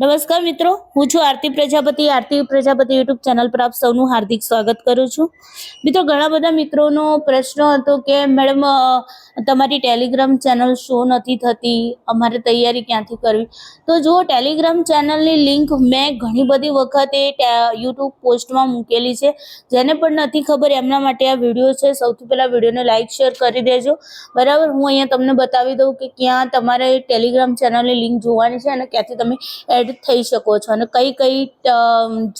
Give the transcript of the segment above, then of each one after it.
નમસ્કાર મિત્રો, હું છું આરતી પ્રજાપતિ. આરતી પ્રજાપતિ યુટ્યુબ ચેનલ પર આપ સૌનું હાર્દિક સ્વાગત કરું છું. મિત્રો, ઘણા બધા મિત્રોનો પ્રશ્ન હતો કે, મેડમ તમારી ટેલિગ્રામ ચેનલ શો નથી થતી? અમારે તૈયારી ક્યાંથી કરવી? તો જો ટેલિગ્રામ ચેનલની લિંક મેં ઘણી બધી વખતે યુટ્યુબ પોસ્ટમાં મૂકેલી છે. જેને પણ નથી ખબર, એમના માટે આ વીડિયો છે. સૌથી પહેલાં વિડીયોને લાઇક શેર કરી દેજો. બરાબર, હું અહીંયા તમને બતાવી દઉં કે ક્યાં તમારે ટેલિગ્રામ ચેનલની લિંક જોવાની છે અને ક્યાંથી તમે એડ થઈ શકો છો અને કઈ કઈ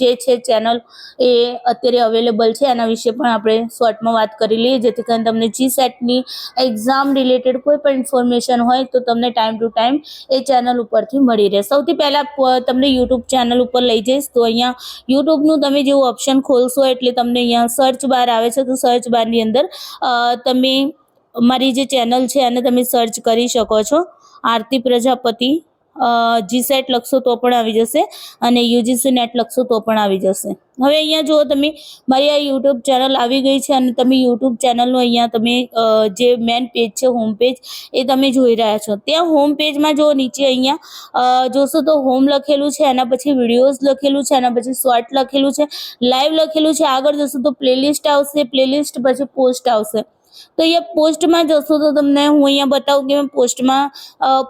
જે છે ચેનલ એ અત્યારે અવેલેબલ છે, એના વિશે પણ આપણે શોર્ટમાં વાત કરી લઈએ. જેથી કરીને તમને જી સેટની એક્ઝામ રિલેટેડ કોઈ પણ ઇન્ફોર્મેશન હોય તો તમને ટાઈમ ટુ ટાઈમ એ ચેનલ ઉપરથી મળી રહે. સૌથી પહેલાં તમને યુટ્યુબ ચેનલ ઉપર લઈ જઈશ. તો અહીંયા યુટ્યુબનું તમે જેવું ઓપ્શન ખોલશો એટલે તમને અહીંયા સર્ચ બાર આવે છે. તો સર્ચ બારની અંદર તમે મારી જે ચેનલ છે એને તમે સર્ચ કરી શકો છો. આરતી પ્રજાપતિ જી સેટ લખશો તો પણ આવી જશે અને યુજીસી નેટ લખશો તો પણ આવી જશે. હવે અહીંયા જુઓ તમે, મારી આ યુટ્યુબ ચેનલ આવી ગઈ છે અને તમે યુટ્યુબ ચેનલનું અહીંયા તમે જે મેન પેજ છે હોમ પેજ એ તમે જોઈ રહ્યા છો. ત્યાં હોમ પેજમાં જો નીચે અહીંયા જોશો તો હોમ લખેલું છે, એના પછી વિડીયોઝ લખેલું છે, એના પછી શોર્ટ લખેલું છે લાઈવ લખેલું છે, આગળ જશો તો પ્લેલિસ્ટ આવશે પ્લેલિસ્ટ પછી પોસ્ટ આવશે. તો અહીંયા પોસ્ટમાં જશો તો તમને હું અહીંયા બતાવું કે પોસ્ટમાં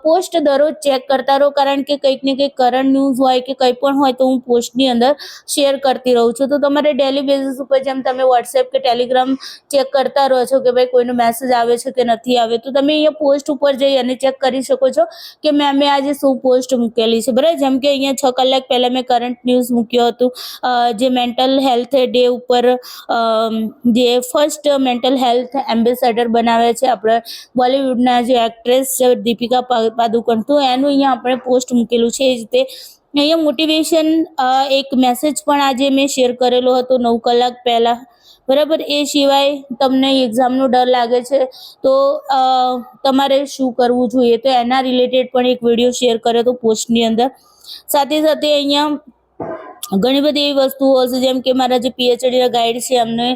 પોસ્ટ દરરોજ ચેક કરતા રહો. કારણ કે કંઈક ને કંઈક કરંટ ન્યૂઝ હોય કે કંઈ પણ હોય તો હું પોસ્ટની અંદર શેર કરતી રહું છું. તો તમારે ડેલી બેઝિસ ઉપર જેમ તમે વોટ્સએપ કે ટેલિગ્રામ ચેક કરતા રહો છો કે ભાઈ કોઈનો મેસેજ આવે છે કે નથી આવે તો તમે અહીંયા પોસ્ટ ઉપર જઈ અને ચેક કરી શકો છો કે મેં મેં આજે શું પોસ્ટ મૂકેલી છે. બરાબર? જેમ કે અહીંયા છ કલાક પહેલાં મેં કરંટ ન્યૂઝ મૂક્યો હતું. જે મેન્ટલ હેલ્થ ડે ઉપર અમ, જે ફર્સ્ટ મેન્ટલ હેલ્થ એમ્બેસેડર બનાવ્યા છે. આપણે બોલિવૂડના જે એક્ટ્રેસ છે, દીપિકા પાદુકોણ, તો એનું અહીંયા આપણે પોસ્ટ મૂકેલું છે. એ રીતે અહીંયા મોટિવેશન એક મેસેજ પણ આજે મેં શેર કરેલો હતો નવ કલાક પહેલાં. બરાબર? એ સિવાય તમને એક્ઝામનો ડર લાગે છે, તો તમારે શું કરવું જોઈએ? તો એના રિલેટેડ પણ એક વીડિયો શેર કર્યો હતો પોસ્ટની અંદર. સાથે સાથે અહીંયા ઘણી બધી એવી વસ્તુઓ હશે, જેમ કે મારા જે પીએચડીના ગાઈડ છે, એમને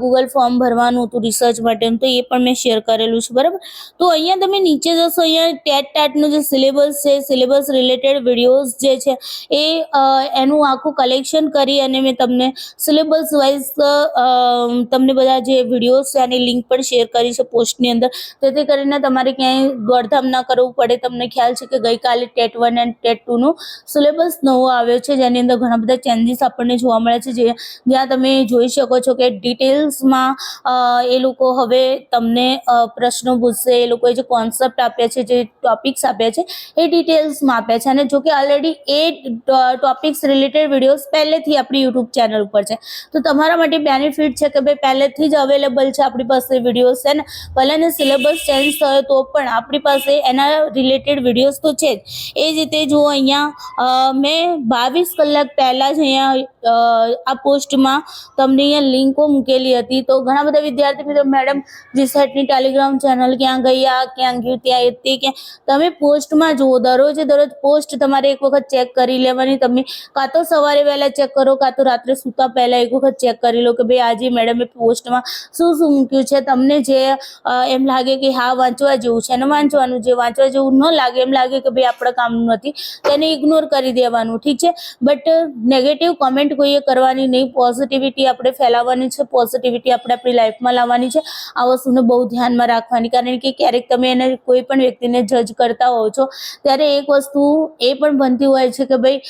ગૂગલ ફોર્મ ભરવાનું હતું રિસર્ચ માટેનું તો એ પણ મેં શેર કરેલું છે, બરાબર? તો અહીંયા તમે નીચે જશો, અહીંયા ટેટ ટાટનું જે સિલેબસ છે સિલેબસ રિલેટેડ વિડીયોઝ જે છે, એ એનું આખું કલેક્શન કરી અને મેં તમને સિલેબસ વાઇઝ તમને બધા જે વિડીયોઝ છે એની લિંક પણ શેર કરી છે પોસ્ટની અંદર. જેથી કરીને તમારે ક્યાંય દોડધામ ના કરવું પડે. તમને ખ્યાલ છે કે ગઈકાલે ટેટ વન એન્ડ ટેટ ટુનું સિલેબસ નવો આવ્યો છે, જેની અંદર ઘણા બધા ચેન્જીસ આપણને જોવા મળે છે, જે જ્યાં તમે જોઈ શકો છો કે ડિટેલ્સમાં એ લોકો હવે તમને પ્રશ્નો પૂછશે, એ લોકોએ જે કોન્સેપ્ટ આપ્યા છે, જે ટોપિક્સ આપ્યા છે, એ ડિટેલ્સમાં આપ્યા છે. અને જો કે ઓલરેડી એ ટોપિક્સ રિલેટેડ વિડીયોઝ પહેલેથી આપણી યુટ્યુબ ચેનલ ઉપર છે. તો તમારા માટે બેનિફિટ છે કે ભાઈ પહેલેથી જ અવેલેબલ છે આપણી પાસે વિડીયોઝ છે ને? ભલે ને સિલેબસ ચેન્જ થયો તો પણ આપણી પાસે એના રિલેટેડ વિડીયોઝ તો છે જ. એ જ રીતે જુઓ અહીંયા મેં બાવીસ કલાક પહેલાં જ અહીંયા આ પોસ્ટમાં તમને અહીંયા લિંકો મૂકેલી હતી. તો ઘણા બધા વિદ્યાર્થી મિત્રો, મેડમ રિસર્ચની ટેલિગ્રામ ચેનલ ક્યાં ગયા, ક્યાં ગયું, ત્યાં તે ક્યાં તમે પોસ્ટમાં જુઓ, દરરોજે દરરોજ પોસ્ટ તમારે એક વખત ચેક કરી લેવાની. તમે કાં તો સવારે વહેલા ચેક કરો, કાં તો રાત્રે સૂતા પહેલાં એક વખત ચેક કરી લો કે ભાઈ આજે મેડમે પોસ્ટમાં શું શું મૂક્યું છે. તમને જે એમ લાગે કે હા, વાંચવા જેવું છે અને વાંચવાનું, જે વાંચવા જેવું ન લાગે, એમ લાગે કે ભાઈ આપણા કામનું નથી, તેને ઇગ્નોર કરી દેવાનું, ઠીક છે? બટ નેગેટિવ કોમેન્ટ કોઈએ કરવાની નહીં. પોઝિટિવિટી આપણે ફેલાવવાની છે. પોઝિટિવિટી આપણે આપણી લાઈફમાં લાવવાની છે. આ વસ્તુને બહુ ધ્યાનમાં રાખવાની. કારણ કે ક્યારેક તમે એને કોઈ પણ વ્યક્તિને જજ કરતા હોવ છો, ત્યારે એક વસ્તુ એ પણ બનતી હોય છે કે ભાઈ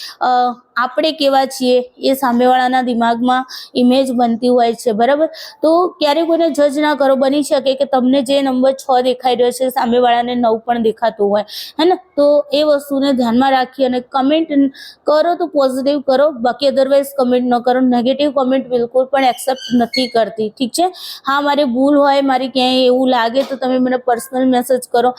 આપણે કેવા છીએ એ સામેવાળાના દિમાગમાં ઇમેજ બનતી હોય છે, બરાબર? તો ક્યારે કોઈને જજ ના કરો, બની શકે કે તમને જે નંબર છ દેખાઈ રહ્યો છે, સામેવાળાને નવ પણ દેખાતું હોય હે ને તો એ વસ્તુને ધ્યાનમાં રાખી અને કમેન્ટ કરો તો પોઝિટિવ કરો, બાકી અદરવાઇઝ કમેન્ટ ન કરો. નેગેટિવ કમેન્ટ બિલકુલ પણ એક્સેપ્ટ નથી કરતી, ઠીક છે? હા, મારી ભૂલ હોય, મારી ક્યાંય એવું લાગે તો તમે મને પર્સનલ મેસેજ કરો.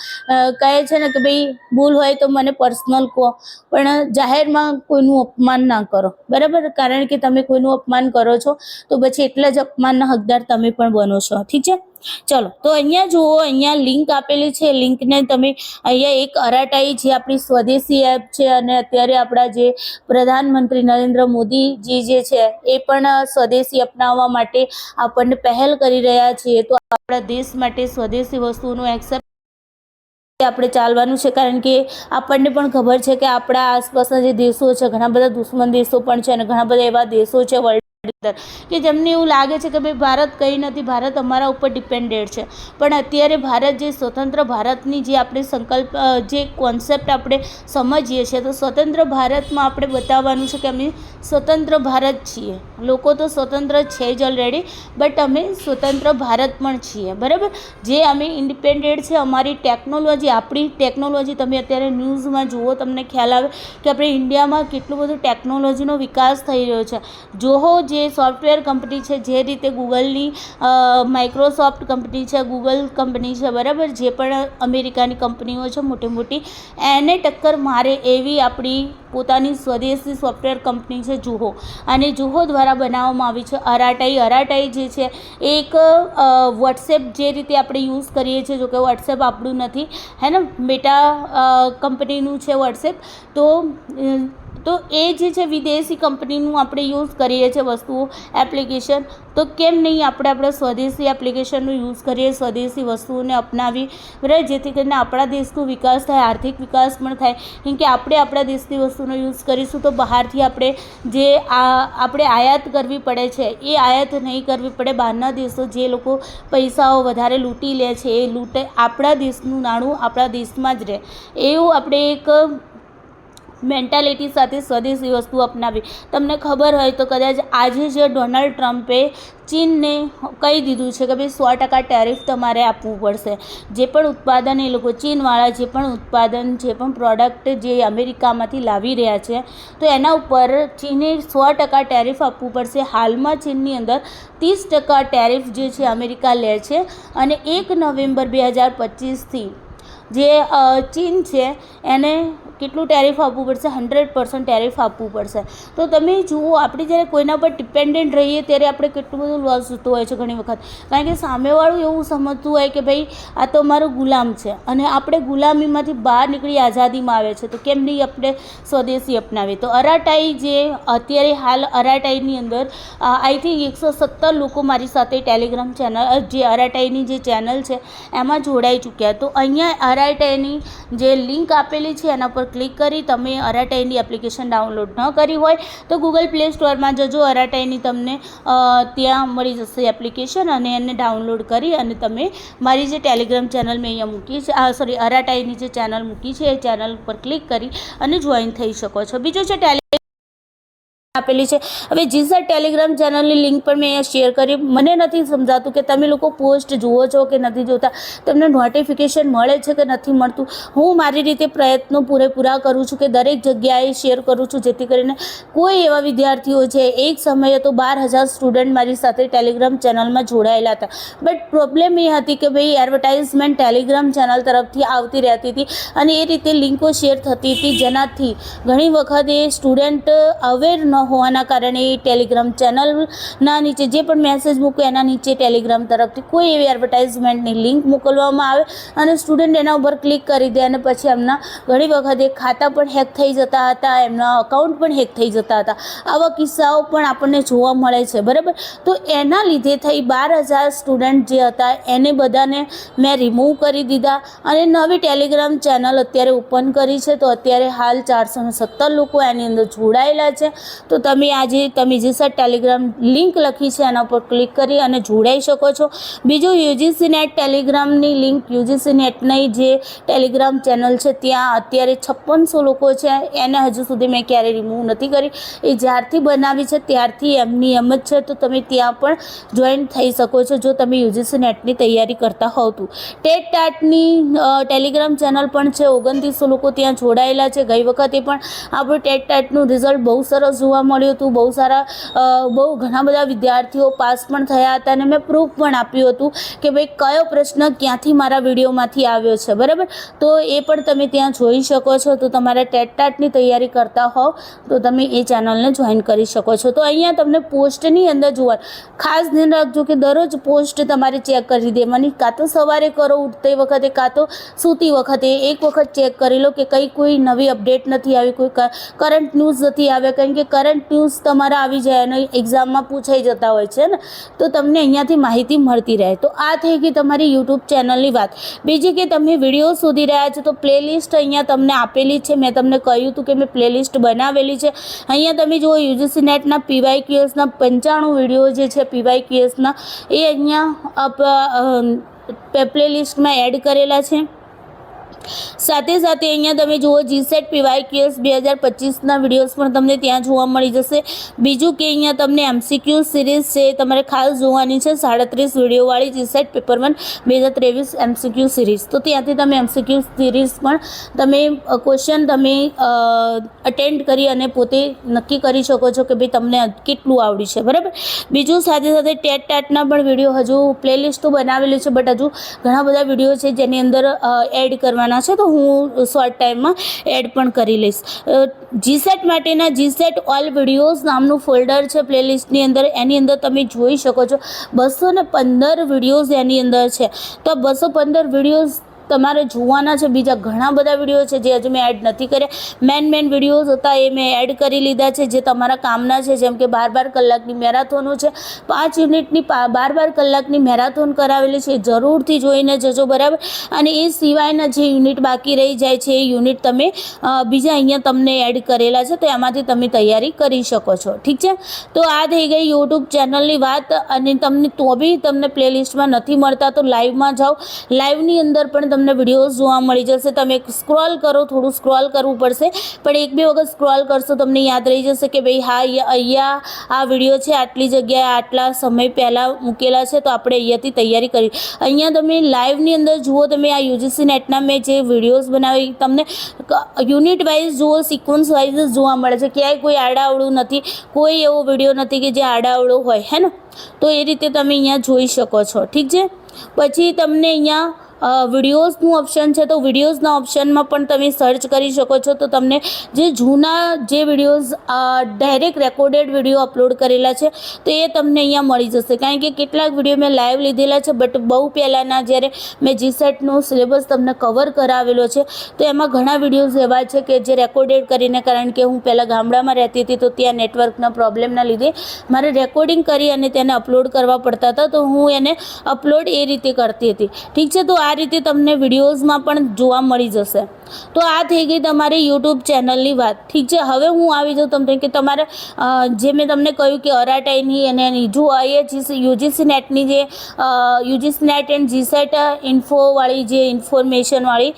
કહે છે ને કે ભાઈ, ભૂલ હોય તો મને પર્સનલ કહો. પણ જાહેરમાં કોઈનું અપમાન ના કરો. બરાબર? કારણ કે તમે કોઈનું અપમાન કરો છો, તો પછી એટલા જ અપમાનના હકદાર તમે પણ બનો છો. ઠીક છે? ચલો, તો અહીંયા જુઓ, અહીંયા લિંક આપેલી છે. લિંકને તમે અહીંયા એક અરાટાઈ જે આપણી સ્વદેશી એપ છે અને અત્યારે આપણા જે પ્રધાનમંત્રી નરેન્દ્ર મોદીજી જે છે, એ પણ સ્વદેશી અપનાવવા માટે આપણને પહેલ કરી રહ્યા છીએ. તો આપણા દેશ માટે સ્વદેશી વસ્તુનું એક્સેપ્ટ આપણે ચાલવાનું છે, કારણ કે આપણને પણ ખબર છે કે આપણા આસપાસના જે દેશો છે, ઘણા બધા દુશ્મન દેશો પણ છે અને ઘણા બધા એવા દેશો છે વર્લ્ડ કે જેમને એવું લાગે છે કે ભાઈ ભારત કંઈ નથી, ભારત અમારા ઉપર ડિપેન્ડેડ છે. પણ અત્યારે ભારત જે સ્વતંત્ર ભારતની જે આપણે સંકલ્પ જે કોન્સેપ્ટ આપણે સમજીએ છીએ, તો સ્વતંત્ર ભારતમાં આપણે બતાવવાનું છે કે અમે સ્વતંત્ર ભારત છીએ. લોકો તો સ્વતંત્ર છે જ ઓલરેડી બટ અમે સ્વતંત્ર ભારત પણ છીએ. બરાબર? જે અમે ઇન્ડિપેન્ડેડ છે, અમારી ટેકનોલોજી આપણી ટેકનોલોજી તમે અત્યારે ન્યૂઝમાં જુઓ, તમને ખ્યાલ આવે કે આપણે ઇન્ડિયામાં કેટલું બધું ટેકનોલોજીનો વિકાસ થઈ રહ્યો છે. જોહો જે સોફ્ટવેર કંપની છે, જે રીતે ગૂગલની માઇક્રોસોફ્ટ કંપની છે ગૂગલ કંપની છે, બરાબર? જે પણ અમેરિકાની કંપનીઓ છે, મોટી મોટી, એને ટક્કર મારે એવી આપણી પોતાની સ્વદેશી સોફ્ટવેર કંપની છે, જુહો. અને જુહો દ્વારા બનાવવામાં આવી છે, અરાટાઈ. અરાટાઈ જે છે, એક વોટ્સએપ જે રીતે આપણે યુઝ કરીએ છીએ, જોકે વોટ્સએપ આપણું નથી હે ને મેટા કંપનીનું છે વોટ્સએપ તો તો એ જે છે વિદેશી કંપનીનું આપણે યુઝ કરીએ છીએ વસ્તુઓ એપ્લિકેશન, તો કેમ નહીં આપણે આપણે સ્વદેશી એપ્લિકેશનનો યુઝ કરીએ, સ્વદેશી વસ્તુઓને અપનાવી? જેથી કરીને આપણા દેશનો વિકાસ થાય, આર્થિક વિકાસ પણ થાય. કેમ કે આપણે આપણા દેશની વસ્તુનો યુઝ કરીશું તો બહારથી આપણે જે આ, આપણે આયાત કરવી પડે છે, એ આયાત નહીં કરવી પડે. બહારના દેશો જે લોકો પૈસાઓ વધારે લૂંટી લે છે, એ લૂંટે આપણા દેશનું નાણું આપણા દેશમાં જ રહે. એવું આપણે એક મેન્ટાલિટી સાથે સ્વદેશી વસ્તુ અપનાવી. તમને ખબર હોય તો કદાચ આજે જે ડોનાલ્ડ ટ્રમ્પે ચીનને કહી દીધું છે કે ભાઈ સો ટકા ટેરિફ તમારે આપવું પડશે. જે પણ ઉત્પાદન એ લોકો ચીનવાળા, જે પણ ઉત્પાદન, જે પણ પ્રોડક્ટ જે અમેરિકામાંથી લાવી રહ્યા છે, તો એના ઉપર ચીને સો ટકા ટેરિફ આપવું પડશે. હાલમાં ચીનની અંદર ત્રીસ ટકા ટેરિફ જે છે અમેરિકા લે છે અને એક નવેમ્બર બે હજાર પચીસથી જે ચીન છે એને કેટલું ટેરિફ આપવું પડશે? હંડ્રેડ પર્સન્ટ ટેરિફ આપવું પડશે. તો તમે જુઓ, આપણે જ્યારે કોઈના પર ડિપેન્ડન્ટ રહીએ ત્યારે આપણે કેટલું બધું લોસ થતું હોય છે ઘણી વખત. કારણ કે સામેવાળું એવું સમજતું હોય કે ભાઈ, આ તો મારો ગુલામ છે અને આપણે ગુલામીમાંથી બહાર નીકળી આઝાદીમાં આવે છે, તો કેમ નહીં આપણે સ્વદેશી અપનાવીએ? તો અરાટાઈ જે અત્યારે હાલ અરાટાઈની અંદર આઈ થિંક એકસો સત્તર લોકો મારી સાથે ટેલિગ્રામ ચેનલ જે અરાટાઈની જે ચેનલ છે, એમાં જોડાઈ ચૂક્યા. તો અહીંયા અરાટાઈની જે લિંક આપેલી છે, એના પર ક્લિક કરી તમે અરાટાઈની એપ્લિકેશન ડાઉનલોડ ન કરી હોય તો ગૂગલ પ્લે સ્ટોરમાં જજો અરાટાઈની તમને ત્યાં મળી જશે એપ્લિકેશન અને એને ડાઉનલોડ કરી અને તમે મારી જે ટેલિગ્રામ ચેનલ મેં અહીંયા મૂકી છે સોરી અરાટાઈની જે ચેનલ મૂકી છે, એ ચેનલ પર ક્લિક કરી અને જોઈન થઈ શકો છો. બીજું છે ટેલિ આપેલી છે. હવે જીસર ટેલિગ્રામ ચેનલની લિંક પણ મેં અહીંયા શેર કરી. મને નથી સમજાતું કે તમે લોકો પોસ્ટ જુઓ છો કે નથી જોતા. તમને નોટિફિકેશન મળે છે કે નથી મળતું? હું મારી રીતે પ્રયત્નો પૂરેપૂરા કરું છું કે દરેક જગ્યાએ શેર કરું છું, જેથી કરીને કોઈ એવા વિદ્યાર્થીઓ છે, એક સમયે તો બાર હજાર સ્ટુડન્ટ મારી સાથે ટેલિગ્રામ ચેનલમાં જોડાયેલા હતા. બટ પ્રોબ્લેમ એ હતી કે ભાઈ એડવર્ટાઇઝમેન્ટ ટેલિગ્રામ ચેનલ તરફથી આવતી રહેતી હતી અને એ રીતે લિંકો શેર થતી હતી જેનાથી ઘણી વખત એ સ્ટુડન્ટ અવેર ન હોવાના કારણે ટેલિગ્રામ ચેનલના નીચે જે પણ મેસેજ મૂકે એના નીચે ટેલિગ્રામ તરફથી કોઈ એવી એડવર્ટાઇઝમેન્ટની લિંક મોકલવામાં આવે અને સ્ટુડન્ટ એના ઉપર ક્લિક કરી દે અને પછી એમના ઘણી વખત એ ખાતા પણ હેક થઈ જતા હતા, એમના અકાઉન્ટ પણ હેક થઈ જતા હતા. આવા કિસ્સાઓ પણ આપણને જોવા મળે છે, બરાબર? તો એના લીધે થઈ બાર હજાર સ્ટુડન્ટ જે હતા એને બધાને મેં રિમૂવ કરી દીધા અને નવી ટેલિગ્રામ ચેનલ અત્યારે ઓપન કરી છે. તો અત્યારે હાલ ચારસો સત્તર લોકો એની અંદર જોડાયેલા છે. તો તમે આજે તમે જે સર ટેલિગ્રામ લિંક લખી છે એના ઉપર ક્લિક કરી અને જોડાઈ શકો છો. બીજું યુજીસી નેટ ટેલિગ્રામની લિંક, યુજીસી નેટની જે ટેલિગ્રામ ચેનલ છે ત્યાં અત્યારે છપ્પનસો લોકો છે. એને હજુ સુધી મેં ક્યારેય રિમૂવ નથી કરી. એ જ્યારથી બનાવી છે ત્યારથી એમની એમ જ છે. તો તમે ત્યાં પણ જોઈન થઈ શકો છો જો તમે યુજીસી નેટની તૈયારી કરતા હોવ તો. ટેટ ટાટની ટેલિગ્રામ ચેનલ પણ છે. ઓગણત્રીસો લોકો ત્યાં જોડાયેલા છે. ગઈ વખતે પણ આપણું ટેટ ટાટનું રિઝલ્ટ બહુ સરસ જોવા મળ્યું હતું. બહુ સારા બહુ ઘણા બધા વિદ્યાર્થીઓ પાસ પણ થયા હતા અને મેં પ્રૂફ પણ આપ્યું હતું કે ભાઈ કયો પ્રશ્ન ક્યાંથી મારા વિડીયોમાંથી આવ્યો છે. બરાબર? તો એ પણ તમે ત્યાં જોઈ શકો છો. તો તમારે ટેટ ટાટની તૈયારી કરતા હોવ તો તમે એ ચેનલને જોઈન કરી શકો છો. તો અહીંયા તમને પોસ્ટની અંદર જોવા, ખાસ ધ્યાન રાખજો કે દરરોજ પોસ્ટ તમારે ચેક કરી દેવાની. કાં તો સવારે કરો, ઉઠતી વખતે, કાં તો સૂતી વખતે એક વખત ચેક કરી લો કે કંઈ કોઈ નવી અપડેટ નથી આવી, કોઈ કરંટ ન્યૂઝ નથી આવ્યા. કારણ કે કરંટ કરંટ ન્યૂઝ તમારા આવી જાય અને એક્ઝામમાં પૂછાઈ જતા હોય છે ને, તો તમને અહીંયાથી માહિતી મળતી રહે. તો આ થઈ ગઈ તમારી યુટ્યુબ ચેનલની વાત. બીજી કે તમે વીડિયો શોધી રહ્યા છો તો પ્લેલિસ્ટ અહીંયા તમને આપેલી છે. મેં તમને કહ્યું હતું કે મેં પ્લેલિસ્ટ બનાવેલી છે. અહીંયા તમે જુઓ યુજીસી નેટના પીવાય ક્યુએસના પંચાણું વીડિયો જે છે પીવાય ક્યુએસના એ અહીંયા પ્લેલિસ્ટમાં એડ કરેલા છે. સાથે સાથે અહીંયા તમે જુઓ જીસેટ પીવાય ક્યુએસ બે હજાર પચીસના વિડીયોઝ પણ તમને ત્યાં જોવા મળી જશે. બીજું કે અહીંયા તમને એમસીક્યુ સિરીઝ છે તમારે ખાસ જોવાની છે, સાડત્રીસ વિડીયોવાળી જીસેટ પેપર વન બે હજાર ત્રેવીસ એમસીક્યુ સિરીઝ. તો ત્યાંથી તમે એમસીક્યુ સિરીઝ પણ તમે ક્વેશ્ચન તમે અટેન્ડ કરી અને પોતે નક્કી કરી શકો છો કે ભાઈ તમને કેટલું આવડ્યું છે, બરાબર? બીજું સાથે સાથે ટેટ ટાટના પણ વીડિયો હજુ પ્લેલિસ્ટ તો બનાવેલી છે બટ હજુ ઘણા બધા વીડિયો છે જેની અંદર એડ કરવાના છે તો હું શોર્ટ ટાઈમમાં એડ પણ કરી લઈશ. જીસેટ માટેના જીસેટ ઓલ વિડીયોઝ નામનું ફોલ્ડર છે પ્લેલિસ્ટની અંદર. એની અંદર તમે જોઈ શકો છો. બસો ને પંદર વિડીયોઝ એની અંદર છે. તો બસો પંદર વિડીયોઝ તમારે જોવાના છે. બીજા ઘણા બધા વીડિયો છે જે હજુ મેં એડ નથી કર્યા. મેન મેન વિડીયોઝ હતા એ મેં એડ કરી લીધા છે જે તમારા કામના છે. જેમ કે બાર બાર કલાકની મેરાથોનો છે. પાંચ યુનિટની બાર બાર કલાકની મેરાથોન કરાવેલી છે. જરૂરથી જોઈને જજો બરાબર. અને એ સિવાયના જે યુનિટ બાકી રહી જાય છે, એ યુનિટ તમે બીજા અહીંયા તમને એડ કરેલા છે. તો એમાંથી તમે તૈયારી કરી શકો છો. ઠીક છે? તો આ થઈ ગઈ યુટ્યુબ ચેનલની વાત. અને તમને તો બી તમને પ્લેલિસ્ટમાં નથી મળતા તો લાઈવમાં જાઓ. લાઈવની અંદર પણ તમને વિડીયોઝ જોવા મળી જશે. તમે સ્ક્રોલ કરો, થોડું સ્ક્રોલ કરવું પડશે. પણ એક બે વખત સ્ક્રોલ કરશો તમને યાદ રહી જશે કે ભાઈ હા, અહીંયા- આ વીડિયો છે, આટલી જગ્યાએ આટલા સમય પહેલાં મૂકેલા છે, તો આપણે અહીંયાથી તૈયારી કરી. અહીંયા તમે લાઈવની અંદર જુઓ, તમે આ યુજીસી નેટના મેં જે વિડીયોઝ બનાવી, તમને યુનિટ વાઇઝ જુઓ સિક્વન્સ વાઇઝ જોવા મળે છે. ક્યાંય કોઈ આડાવડું નથી, કોઈ એવો વીડિયો નથી કે જે આડાઅવળો હોય હે ને તો એ રીતે તમે અહીંયા જોઈ શકો છો. ઠીક છે? પછી તમને અહીંયા વિડીયોઝનું ઓપ્શન છે તો વિડીયોઝના ઓપ્શનમાં પણ તમે સર્ચ કરી શકો છો. તો તમને જે જૂના જે videos direct recorded video upload કરેલા છે, તો એ તમને અહીંયા મળી જશે. કારણ કે કેટલાક વીડિયો મેં લાઈવ લીધેલા છે બટ બહુ પહેલાંના જ્યારે મેં જીસેટનો સિલેબસ તમને કવર કરાવેલો છે, તો એમાં ઘણા વિડીયોઝ એવા છે કે જે રેકોર્ડેડ કરીને, કારણ કે હું પહેલાં ગામડામાં રહેતી હતી, તો ત્યાં નેટવર્કના પ્રોબ્લેમના લીધે મારે રેકોર્ડિંગ કરી અને તેને અપલોડ કરવા પડતા હતા. તો હું એને અપલોડ એ રીતે કરતી હતી. ઠીક છે? તો આ રીતે તમને વિડીયોઝમાં પણ જોવા મળી જશે. તો આ થઈ ગઈ તમારી યુટ્યુબ ચેનલની વાત. ઠીક છે, હવે હું આવી જાઉં તમને કે તમારે જે મેં તમને કહ્યું કે અરાટાઈની અને જો એ યુજીસી નેટની જે યુજીસી નેટ એન્ડ જીસેટ ઇન્ફોવાળી જે ઇન્ફોર્મેશનવાળી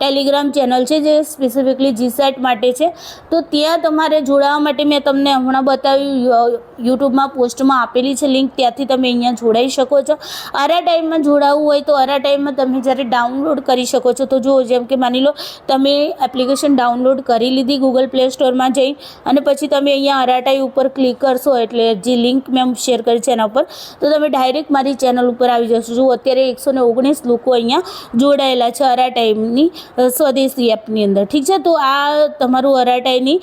ટેલિગ્રામ ચેનલ છે જે સ્પેસિફિકલી જીસેટ માટે છે. તો ત્યાં તમારે જોડાવા માટે મેં તમને હમણાં બતાવ્યું યુટ્યુબમાં પોસ્ટમાં આપેલી છે લિંક ત્યાંથી તમે અહીંયા જોડાઈ શકો છો. આરા ટાઈમમાં જોડાવવું હોય તો આરા ટાઈમમાં તમે જ્યારે ડાઉનલોડ કરી શકો છો તો જો જેમ કે માની લો તમે એપ્લિકેશન ડાઉનલોડ કરી લીધી ગૂગલ પ્લે સ્ટોરમાં જઈ અને પછી તમે અહીંયા અરાટાઈ ઉપર ક્લિક કરશો એટલે જે લિંક મેં શેર કરી છે એના ઉપર તો તમે ડાયરેક્ટ મારી ચેનલ ઉપર આવી જશો. જો અત્યારે એકસો ઓગણીસ લોકો અહીંયા જોડાયેલા છે અરા ટાઈમની. અ, સ્વદેશી એપની અંદર. ઠીક છે? તો આ તમારું અરાટાઈની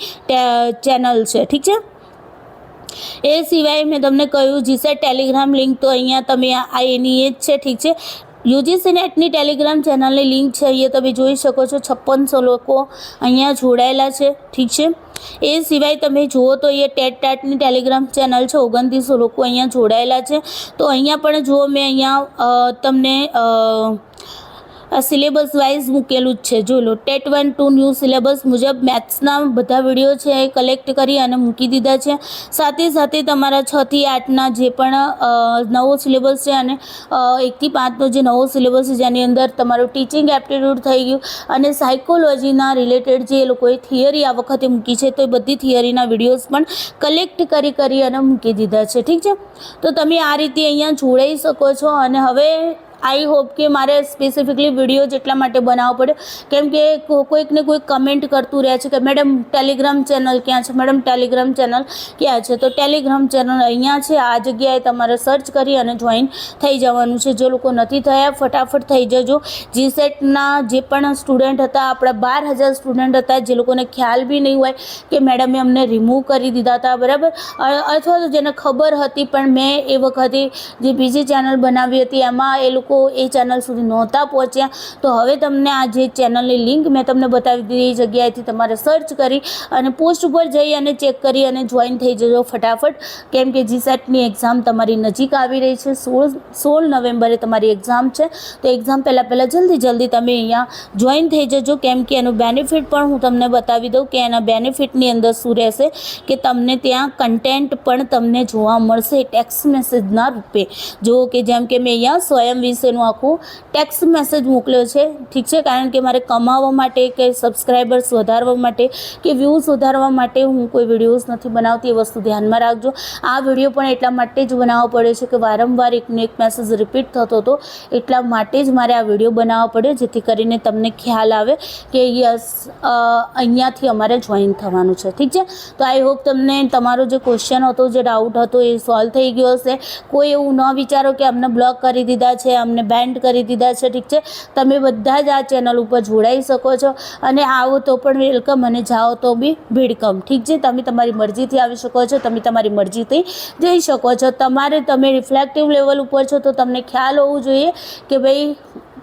ચેનલ છે. ઠીક છે? એ સિવાય મેં તમને કહ્યું જીસેટ ટેલિગ્રામ લિંક તો અહીંયા તમે આ એની એ જ છે. ઠીક છે? યુજીસી નેટની ટેલિગ્રામ ચેનલની લિંક છે. અહીંયા તમે જોઈ શકો છો, છપ્પનસો લોકો અહીંયા જોડાયેલા છે. ઠીક છે? એ સિવાય તમે જુઓ તો એ ટેટ ટાટની ટેલિગ્રામ ચેનલ છે. ઓગણત્રીસો લોકો અહીંયા જોડાયેલા છે. તો અહીંયા પણ જુઓ, મેં અહીંયા તમને અ, સિલેબસ વાઇઝ મૂકેલું જ છે. જોઈ લો TET one two new syllabus મુજબ મેથ્સના બધા વીડિયો છે એ કલેક્ટ કરી અને મૂકી દીધા છે. સાથે સાથે તમારા છથી આઠના જે પણ નવો સિલેબસ છે અને એકથી પાંચનો જે નવો સિલેબસ છે જેની અંદર તમારું ટીચિંગ એપ્ટિટ્યૂડ થઈ ગયું અને સાયકોલોજીના રિલેટેડ જે એ લોકોએ થિયરી આ વખતે મૂકી છે તો એ બધી થિયરીના વિડીયોઝ પણ કલેક્ટ કરી કરી અને મૂકી દીધા છે. ઠીક છે? તો તમે આ રીતે અહીંયા જોડાઈ શકો છો અને હવે આઈ હોપ કે મારે સ્પેસિફિકલી વીડિયો જ એટલા માટે બનાવવો પડ્યો કેમ કે કોઈકને કોઈક કમેન્ટ કરતું રહે છે કે, મેડમ ટેલિગ્રામ ચેનલ ક્યાં છે? મેડમ ટેલિગ્રામ ચેનલ ક્યાં છે? તો ટેલિગ્રામ ચેનલ અહીંયા છે. આ જગ્યાએ તમારે સર્ચ કરી અને જોઈન થઈ જવાનું છે. જે લોકો નથી થયા, ફટાફટ થઈ જજો. જીસેટના જે પણ સ્ટુડન્ટ હતા, આપણા બાર હજાર સ્ટુડન્ટ હતા, જે લોકોને ખ્યાલ બી નહીં હોય કે મેડમે અમને રિમૂવ કરી દીધા હતા, બરાબર? અથવા તો જેને ખબર હતી, પણ મેં એ વખતે જે બીજી ચેનલ બનાવી હતી, એમાં એ લોકો લોકો એ ચેનલ સુધી નહોતા પહોંચ્યા. તો હવે તમને આ જે ચેનલની લિંક મેં તમને બતાવી દીધી, એ જગ્યાએથી તમારે સર્ચ કરી અને પોસ્ટ ઉપર જઈ અને ચેક કરી અને જોઈન થઈ જજો ફટાફટ. કેમ કે જીસેટની એક્ઝામ તમારી નજીક આવી રહી છે. સોળ સોળ નવેમ્બરે તમારી એક્ઝામ છે. તો એક્ઝામ પહેલાં પહેલાં જલ્દી જલ્દી તમે અહીંયા જોઈન થઈ જજો. કેમ કે એનું બેનિફિટ પણ હું તમને બતાવી દઉં કે એના બેનિફિટની અંદર શું રહેશે કે તમને ત્યાં કન્ટેન્ટ પણ તમને જોવા મળશે ટેક્સ મેસેજના રૂપે. જો કે જેમ કે મેં અહીંયા સ્વયં વિશેનું આખું ટેક્સ્ટ મેસેજ મોકલ્યો છે. ઠીક છે? કારણ કે મારે કમાવા માટે કે સબસ્ક્રાઈબર્સ વધારવા માટે કે વ્યૂઝ વધારવા માટે હું કોઈ વિડીયોઝ નથી બનાવતી, એ વસ્તુ ધ્યાનમાં રાખજો. આ વીડિયો પણ એટલા માટે જ બનાવવો પડે છે કે વારંવાર એકનો એક મેસેજ રિપીટ થતો હતો, એટલા માટે જ મારે આ વીડિયો બનાવવો પડ્યો જેથી કરીને તમને ખ્યાલ આવે કે યસ અહીંયાથી અમારે જોઈન થવાનું છે. ઠીક છે? તો આઈ હોપ તમને તમારો જે ક્વેશ્ચન હતો, જે ડાઉટ હતો, એ સોલ્વ થઈ ગયો હશે. કોઈ એવું ન વિચારો કે અમને બ્લોક કરી દીધા છે અમને બેન્ડ કરી દીધા છે, ઠીક છે? તમે બધા જ આ ચેનલ ઉપર જોડાઈ શકો છો અને આવો તો પણ વેલકમ અને જાઓ તો બી ભીડકમ, ઠીક છે? તમે તમારી મરજીથી આવી શકો છો, તમે તમારી મરજીથી જઈ શકો છો. તમારે, તમે રિફ્લેક્ટિવ લેવલ ઉપર છો તો તમને ખ્યાલ હોવું જોઈએ કે ભાઈ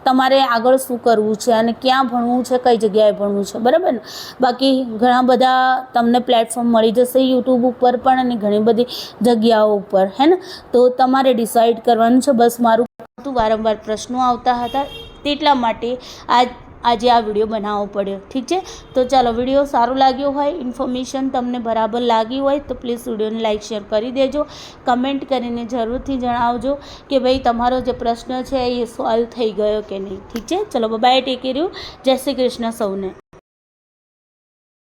તમારે આગળ શું કરવું છે અને ક્યાં ભણવું છે, કઈ જગ્યાએ ભણવું છે, બરાબર ને? બાકી ઘણા બધા તમને પ્લેટફોર્મ મળી જશે યુટ્યુબ ઉપર પણ અને ઘણી બધી જગ્યાઓ ઉપર, હે ને? તો તમારે ડિસાઇડ કરવાનું છે, બસ મારું વારંવાર પ્રશ્નો આવતા હતા તેટલા માટે આ આજે આ વીડિયો બનાવવો પડ્યો. ઠીક છે? તો ચાલો, વીડિયો સારો લાગ્યો હોય, ઇન્ફોર્મેશન તમને બરાબર લાગી હોય, તો પ્લીઝ વિડીયોને લાઇક શેર કરી દેજો. કમેન્ટ કરીને જરૂરથી જણાવજો કે ભાઈ, તમારો જે પ્રશ્ન છે એ સોલ્વ થઈ ગયો કે નહીં. ઠીક છે? ચલો બાય ટેક રહ્યું જય શ્રી કૃષ્ણ સૌને.